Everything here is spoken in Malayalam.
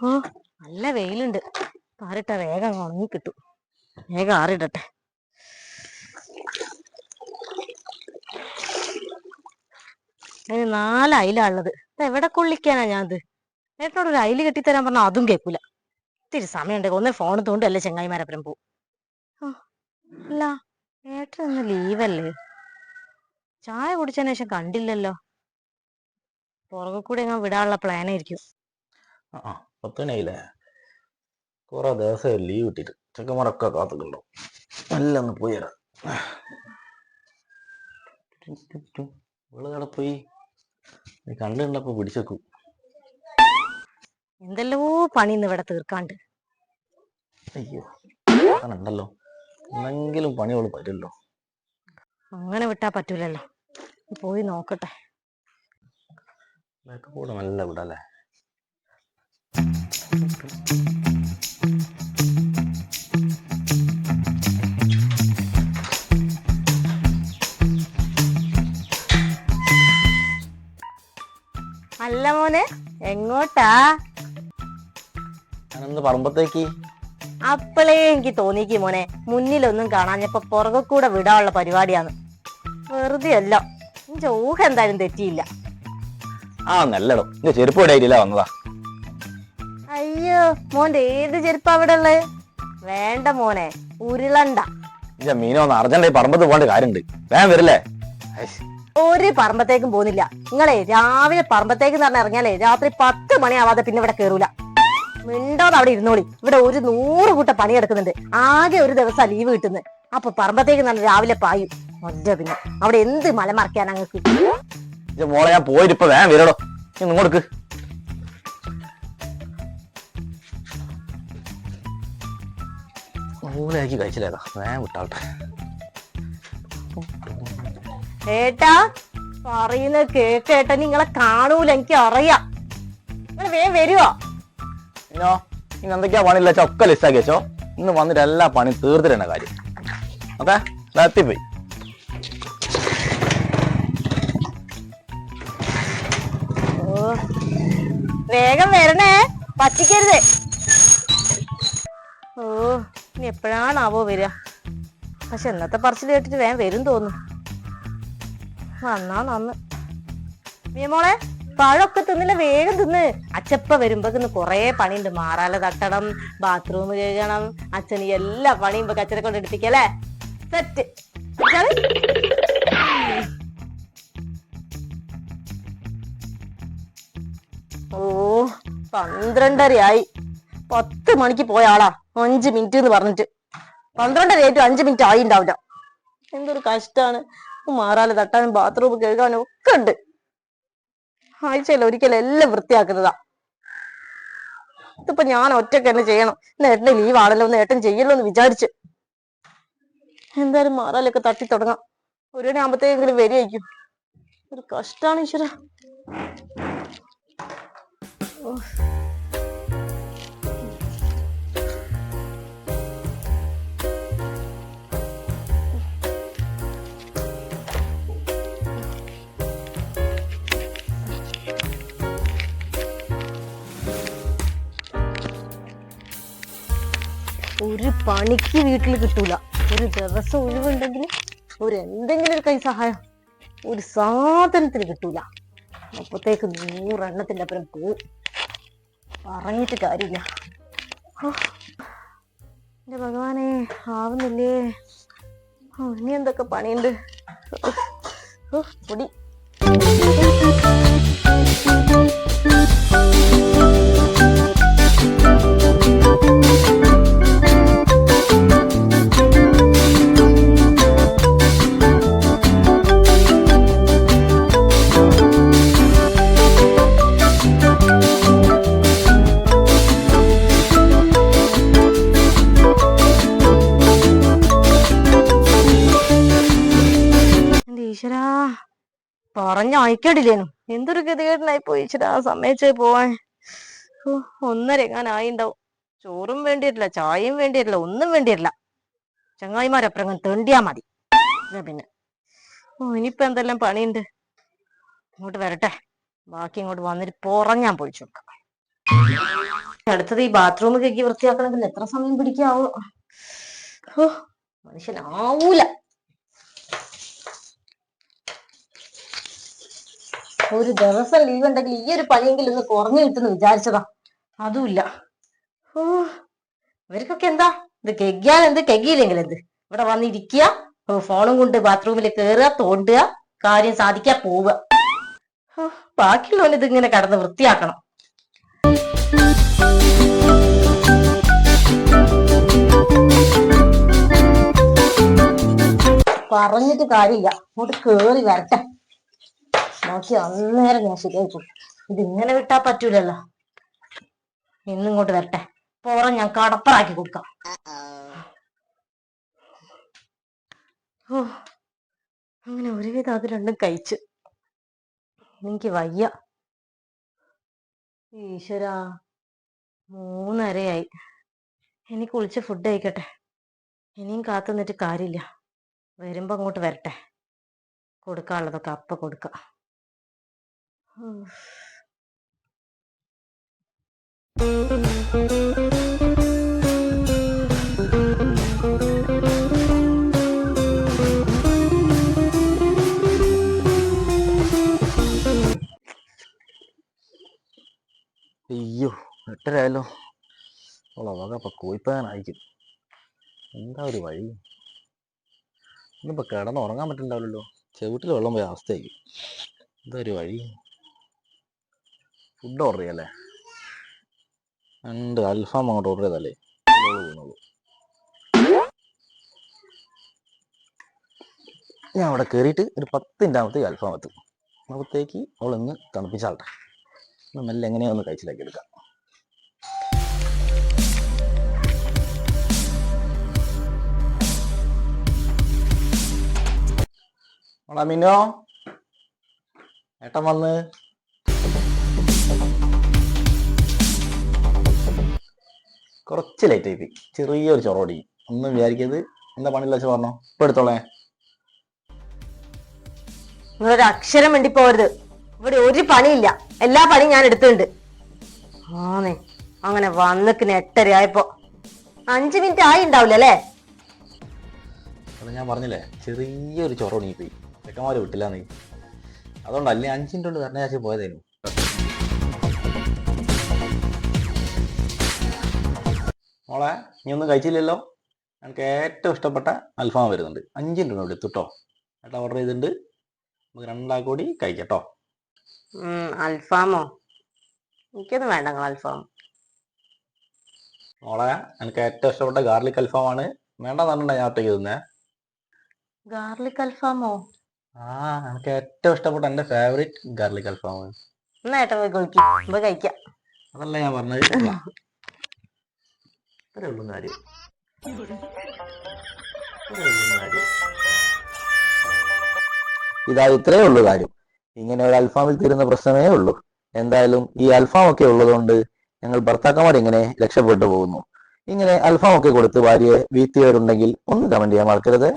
ഓ നല്ല വെയിലുണ്ട്. ആറിട്ട വേഗം ഉണങ്ങി കിട്ടും വേഗം ആറിടട്ടെ. അതിന് നാല് അയിലാ ഉള്ളത്. ഇത് എവിടെ കൊള്ളിക്കാനാ ഞാനത്? ഏട്ടനോട് ഒരു അയിൽ കെട്ടിത്തരാൻ പറഞ്ഞാൽ അതും കേൾക്കൂല ഇത്തിരി സമയമുണ്ട്. ഒന്ന് ഫോൺ തോണ്ടല്ലേ ചെങ്ങായിമാരപ്പുറം പോവും. അല്ല ഏട്ടൻ ഒന്ന് ലീവല്ലേ? ചായ കുടിച്ചതിന് ശേഷം കണ്ടില്ലല്ലോ. പുറകെ കൂടെ ഞാൻ വിടാനുള്ള പ്ലാൻ ആയിരിക്കും കുറേ ദിവസം ലീവ് കിട്ടിയിട്ട് ചെക്കന്മാരൊക്കെ കാത്തുണ്ടോ എല്ലാം ഒന്ന് പോയി തരാം പോയി? കണ്ടുണ്ടപ്പോ പിടിച്ചേക്കും. എന്തെല്ലോ പണി ഇന്ന് ഇവിടെ തീർക്കാണ്ട്. അയ്യോ ഉണ്ടല്ലോ എന്തെങ്കിലും പണി പറ്റില്ലോ അങ്ങനെ വിട്ടാ പറ്റൂലല്ലോ. പോയി നോക്കട്ടെ. കൂടെ നല്ല വിടല്ലേ? അല്ല മോനെ എങ്ങോട്ടാ? പറമ്പത്തേക്ക്. അപ്പളേ എനിക്ക് തോന്നിക്ക് മോനെ മുന്നിലൊന്നും കാണാഞ്ഞപ്പോ പുറകെ കൂടെ വിടാനുള്ള പരിപാടിയാണ്. വെറുതെ അല്ല ഊഹം എന്തായാലും തെറ്റിയില്ല. ആ നല്ലടോ. ചെരുപ്പ് ഇടയില്ല വന്നതാ. അയ്യോ മോന്റെ ഏത് ചെരുപ്പാ അവിടെ ഉള്ളത് വേണ്ട മോനെ ഉരുളണ്ട. മീനോ അർജന്റ് പറമ്പത്ത് പോകേണ്ട കാര്യണ്ട് വേഗം വരില്ലേ? ഒരു പറമ്പത്തേക്കും പോകുന്നില്ല. നിങ്ങളെ രാവിലെ പറമ്പത്തേക്ക് പറഞ്ഞ ഇറങ്ങിയാലേ രാത്രി പത്ത് മണിയാവാതെ പിന്നെ ഇവിടെ കേറൂല. മിണ്ടോന്ന് അവിടെ ഇരുന്നോളി. ഇവിടെ ഒരു നൂറ് കൂട്ട പണി എടുക്കുന്നുണ്ട് ആകെ ഒരു ദിവസം ലീവ് കിട്ടുന്നത് അപ്പൊ പറമ്പത്തേക്ക് നല്ല രാവിലെ പായും. ഒറ്റ പിന്നെ. അവിടെ എന്ത് മലമറക്കാൻ അങ്ങ് ഇജ്ജ് മോളെ ഞാൻ പോയിട്ട് ഇപ്പൊ വേഗം വരടോ. ഇങ്ങോട്ട് മൂലയാക്കി കഴിച്ചില്ലേതാ ഞാൻ വിട്ടാവട്ടെ ഏട്ടാ പറയുന്ന കേക്കേട്ട നിങ്ങളെ കാണൂല എനിക്ക് അറിയാം നിങ്ങൾ വേഗം വരുവോ? ഇനോ ഇനി എന്തൊക്കെയാ പണിയില്ല? ചൊക്കെ ലിസ്റ്റാക്കി വെച്ചോ. ഇന്ന് വന്നിട്ട് എല്ലാ പണി തീർത്തിട്ടുണ്ട് കാര്യം. ഓക്കെ? എത്തിപ്പോയി. വേഗം വരണേ. പറ്റിക്കരുത്. ഇനി എപ്പോഴാണാവോ വരിക? പക്ഷെ എന്നത്തെ പറച്ചിൽ കേട്ടിട്ട് വേഗം വരും തോന്നുന്നു. വന്നാ നന്ന്. മിയമോളെ പഴമൊക്കെ തിന്നില്ല വേഗം തിന്ന്. അച്ചപ്പ വരുമ്പോക്കിന്ന് കൊറേ പണിയുണ്ട്. മാറാല തട്ടണം ബാത്റൂം കഴുകണം അച്ഛന് എല്ലാ പണിയും അച്ഛനെ കൊണ്ട് എടുപ്പിക്കല്ലേ സെറ്റ്. ഓ പന്ത്രണ്ടരയായി. പത്ത് മണിക്ക് പോയ ആളാ. അഞ്ച് മിനിറ്റ് എന്ന് പറഞ്ഞിട്ട്. പന്ത്രണ്ടര ഏറ്റവും അഞ്ച് മിനിറ്റ് ആയി ഉണ്ടാവില്ല എന്തൊരു കഷ്ടാണ്. മാറാൽ തട്ടാനും ബാത്റൂം കഴുകാനും ഒക്കെ ഉണ്ട്. ആഴ്ചയിൽ ഒരിക്കലും എല്ലാം വൃത്തിയാക്കുന്നതാ. ഇതിപ്പോ ഞാൻ ഒറ്റയ്ക്ക് തന്നെ ചെയ്യണം. ഇന്ന് ഏട്ടന്റെ ലീവ് ആണല്ലോ ഒന്ന് ഏട്ടൻ ചെയ്യല്ലോ എന്ന് വിചാരിച്ച്. എന്തായാലും മാറാലൊക്കെ തട്ടി തുടങ്ങാം. ഒരു മണി ആകുമ്പത്തേക്കെങ്കിലും വരികയായിരിക്കും ഒരു കഷ്ടാണ് ഈശ്വര. ഒരു പണിക്ക് വീട്ടിൽ കിട്ടൂല. ഒരു ദിവസം ഒഴിവുണ്ടെങ്കിൽ ഒരു എന്തെങ്കിലും ഒരു കൈ സഹായം ഒരു സാധനത്തിന് കിട്ടൂല. അപ്പത്തേക്ക് നൂറെണ്ണത്തിന്റെ അപ്പുറം പോവും. പറഞ്ഞിട്ട് കാര്യമില്ല. എന്റെ ഭഗവാനെ ആവുന്നില്ലേ? ഇനി എന്തൊക്കെ പണിയുണ്ട്? പൊടി. പറഞ്ഞ അയക്കടില്ലേനു എന്തൊരു ഗതികേടനായി പോയി ആ സമയത്ത് പോവാൻ? ഓ, ഒന്നര എങ്ങാനായി ഉണ്ടാവും ചോറും വേണ്ടിയിട്ടില്ല ചായയും വേണ്ടിയിട്ടില്ല ഒന്നും വേണ്ടിയിട്ടില്ല. ചങ്ങായിമാരപ്പുറം തേണ്ടിയാ മതി. പിന്നെ. ഓ ഇനിയിപ്പോ എന്തെല്ലാം പണിയുണ്ട്? ഇങ്ങോട്ട് വരട്ടെ. ബാക്കി ഇങ്ങോട്ട് വന്നിട്ട് പുറഞ്ഞാൻ പോയി നോക്കാം അടുത്തത് ഈ ബാത്റൂം കേക്കി വൃത്തിയാക്കണമെങ്കിൽ എത്ര സമയം പിടിക്കാവോ? മനുഷ്യനാവൂല. ഒരു ദിവസം ലീവ് ഉണ്ടെങ്കിൽ ഈ ഒരു പണിയെങ്കിലും ഒന്ന് കുറഞ്ഞു കിട്ടുന്നു വിചാരിച്ചതാ. അതുമില്ല. ഇവർക്കൊക്കെ എന്താ? ഇത് കെഗ്യാൻ എന്ത്? കെഗിയില്ലെങ്കിൽ എന്ത്? ഇവിടെ വന്നിരിക്കുക ഫോണും കൊണ്ട് ബാത്റൂമിൽ കയറുക തോണ്ടുക കാര്യം സാധിക്കാ പോവുക. ബാക്കിയുള്ളവന് ഇതിങ്ങനെ കടന്ന് വൃത്തിയാക്കണം. പറഞ്ഞിട്ട് കാര്യമില്ല. അങ്ങോട്ട് കേറി വരട്ടെ. നോക്കി അന്നേരം ഞാൻ ശരിയാക്കി. ഇത് ഇങ്ങനെ വിട്ടാ പറ്റൂലല്ലോ. ഇന്നിങ്ങോട്ട് വരട്ടെ. പോറ ഞാൻ കടപ്പറാക്കി കൊടുക്കാം. ഓ അങ്ങനെ ഒരുവിധം അത് രണ്ടും കഴിച്ചു. എനിക്ക് വയ്യ. ഈശ്വരാ മൂന്നരയായി. ഇനി കുളിച്ച് ഫുഡ് കഴിക്കട്ടെ. ഇനിയും കാത്തു നിന്നിട്ട് കാര്യമില്ല. വരുമ്പോ അങ്ങോട്ട് വരട്ടെ. കൊടുക്കാനുള്ളതൊക്കെ അപ്പൊ കൊടുക്കാം. അയ്യോ എട്ടരായാലോ ഉള്ള വക ഇപ്പൊ കോയിപ്പാനായിരിക്കും എന്താ ഒരു വഴി? ഇന്നിപ്പോ കിടന്ന് ഉറങ്ങാൻ പറ്റുന്നുണ്ടാവില്ലല്ലോ ചെവിട്ടിൽ വെള്ളം പോയ അവസ്ഥയായിരിക്കും എന്താ ഒരു വഴി? ഫുഡ് ഓർഡർ ചെയ്യല്ലേ? ഉണ്ട് അൽഫാം അങ്ങോട്ട് ഓർഡർ ചെയ്താലേ ഞാൻ അവിടെ കയറിയിട്ട് ഒരു പത്ത് മിനിറ്റ് ആകുമ്പത്തേക്ക് അൽഫാം എത്തും. അപ്പോഴത്തേക്ക് അവളൊന്ന് തണുപ്പിച്ചാളട്ടെ മെല്ലെ എങ്ങനെയൊന്ന് കഴിച്ചിലാക്കി എടുക്കാം. മോളാ മിനോ ഏട്ടൻ വന്ന്. കുറച്ച് ലേറ്റ് ആയി ചെറിയൊരു ചൊറോടി ഒന്നും വിചാരിക്കരുത്. എന്താ പണിയില്ല വെച്ച് പറഞ്ഞോ? ഇപ്പൊ എടുത്തോളേ. നിങ്ങളൊരു അക്ഷരം വേണ്ടി പോരുത് ഇവിടെ ഒരു പണിയില്ല. എല്ലാ പണിയും ഞാൻ എടുത്തിട്ടുണ്ട്. ആണേ അങ്ങനെ വന്നിക്കിന് എട്ടര ആയപ്പോ അഞ്ചു മിനിറ്റ് ആയി ഉണ്ടാവില്ല അല്ലേ? അത് ഞാൻ പറഞ്ഞില്ലേ ചെറിയൊരു ചൊറോണി പോയി ചെക്കന്മാര് വിട്ടില്ല നീ അതുകൊണ്ടല്ലേ അഞ്ചിന്റെ കൊണ്ട് തരണ ചാച്ചി പോയതായിരുന്നു മോളെ നീ ഒന്നും കഴിച്ചില്ലല്ലോ? എനിക്ക് ഏറ്റവും ഇഷ്ടപ്പെട്ട അൽഫാം വരുന്നുണ്ട്. അഞ്ചിന്റെ രൂപ ഇവിടെ എത്തുട്ടോ ഏട്ടാ ഓർഡർ ചെയ്തിട്ടുണ്ട്. നമുക്ക് രണ്ടാ കൂടി കഴിക്കട്ടോ അൽഫാമോ? എനിക്കൊന്നും വേണ്ട നിങ്ങൾ അൽഫാം. മോളെ എനിക്ക് ഏറ്റവും ഇഷ്ടപ്പെട്ട ഗാർലിക് അൽഫാമാണ്. വേണ്ടെന്നാണ് ഞാൻ ഒറ്റയ്ക്ക് തിന്നേ. ഗാർലിക് അൽഫാമോ? ആ എനിക്ക് ഏറ്റവും ഇഷ്ടപ്പെട്ട എന്റെ ഫേവറേറ്റ് ഗാർലിക് അൽഫാമാണ്. എന്നാ ഏട്ടാ പോയി കഴിക്കും. അതല്ല ഞാൻ പറഞ്ഞത്. ഇത്രേ ഉള്ളൂ കാര്യം ഇത്രേ ഉള്ളൂ കാര്യം ഇതാ ഇത്രേ ഉള്ളൂ കാര്യം. ഇങ്ങനെ ഒരു അൽഫാമിൽ തീരുന്ന പ്രശ്നമേ ഉള്ളൂ. എന്തായാലും ഈ അൽഫാം ഒക്കെ ഉള്ളതുകൊണ്ട് ഞങ്ങൾ ഭർത്താക്കന്മാർ ഇങ്ങനെ രക്ഷപ്പെട്ടു പോകുന്നു. ഇങ്ങനെ അൽഫാം ഒക്കെ കൊടുത്ത് ഭാര്യയെ വീഴ്ത്തിയവരുണ്ടെങ്കിൽ ഒന്ന് കമന്റ് ചെയ്യാൻ മറക്കരുത്.